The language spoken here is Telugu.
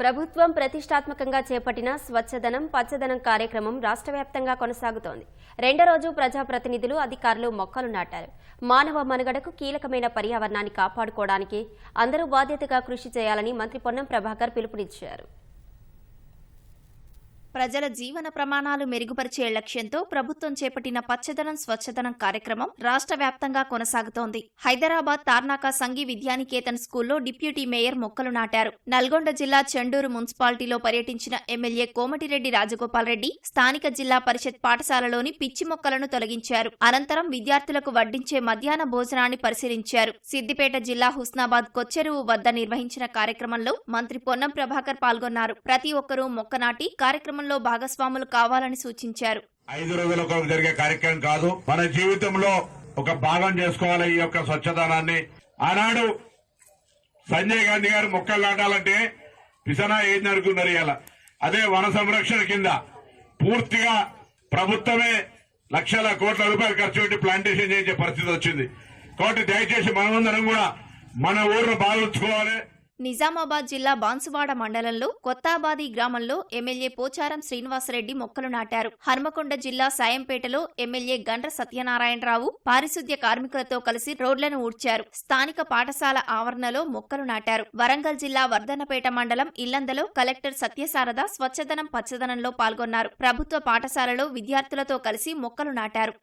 ప్రభుత్వం ప్రతిష్టాత్మకంగా చేపట్టిన స్వచ్ఛదనం పచ్చదనం కార్యక్రమం రాష్ట్ర వ్యాప్తంగా కొనసాగుతోంది. రెండో రోజు ప్రజాప్రతినిధులు అధికారులు మొక్కలు నాటారు. మానవ మనుగడకు కీలకమైన పర్యావరణాన్ని కాపాడుకోవడానికి అందరూ బాధ్యతగా కృషి చేయాలని మంత్రి పొన్నం ప్రభాకర్ పిలుపునిచ్చారు. ప్రజల జీవన ప్రమాణాలు మెరుగుపరిచే లక్ష్యంతో ప్రభుత్వం చేపట్టిన పచ్చదనం స్వచ్ఛదనం కార్యక్రమం రాష్ట్ర వ్యాప్తంగా కొనసాగుతోంది. హైదరాబాద్ తార్నాక సంఘి విద్యానికేతన్ స్కూల్లో డిప్యూటీ మేయర్ మొక్కలు నాటారు. నల్గొండ జిల్లా చెండూరు మున్సిపాలిటీలో పర్యటించిన ఎమ్మెల్యే కోమటిరెడ్డి రాజగోపాల్ రెడ్డి స్థానిక జిల్లా పరిషత్ పాఠశాలలోని పిచ్చి మొక్కలను తొలగించారు. అనంతరం విద్యార్థులకు వడ్డించే మధ్యాహ్న భోజనాన్ని పరిశీలించారు. సిద్దిపేట జిల్లా హుస్నాబాద్ కొచ్చెరువు వద్ద నిర్వహించిన కార్యక్రమంలో మంత్రి పొన్నం ప్రభాకర్ పాల్గొన్నారు. ప్రతి ఒక్కరూ మొక్క నాటి కార్యక్రమంలో భాగస్వాములు కావాలని సూచించారు. ఐదు రోజుల కొరకు జరిగే కార్యక్రమం కాదు. మన జీవితంలో ఒక భాగం చేసుకోవాలి ఈ యొక్క స్వచ్ఛదానాన్ని. ఆనాడు సంజయ్ గాంధీ గారు మొక్కలు నాటాలంటే పిసనా ఏం అనుకున్నారు ఇలా అదే వన సంరక్షణ కింద పూర్తిగా ప్రభుత్వమే లక్షల కోట్ల రూపాయలు ఖర్చు పెట్టి ప్లాంటేషన్ చేయించే పరిస్థితి వచ్చింది. కాబట్టి దయచేసి మనమందరం కూడా మన ఊరిని బాగుంచుకోవాలి నిజామాబాద్ జిల్లా బాన్సువాడ మండలంలో కొత్తాబాది గ్రామంలో ఎమ్మెల్యే పోచారం శ్రీనివాసరెడ్డి మొక్కలు నాటారు. హన్మకొండ జిల్లా సాయంపేటలో ఎమ్మెల్యే గండ్ర సత్యనారాయణరావు పారిశుద్ధ్య కార్మికులతో కలిసి రోడ్లను ఊడ్చారు. స్థానిక పాఠశాల ఆవరణలో మొక్కలు నాటారు. వరంగల్ జిల్లా వర్ధనపేట మండలం ఇల్లందలో కలెక్టర్ సత్యసారద స్వచ్ఛదనం పచ్చదనంలో పాల్గొన్నారు. ప్రభుత్వ పాఠశాలలో విద్యార్థులతో కలిసి మొక్కలు నాటారు.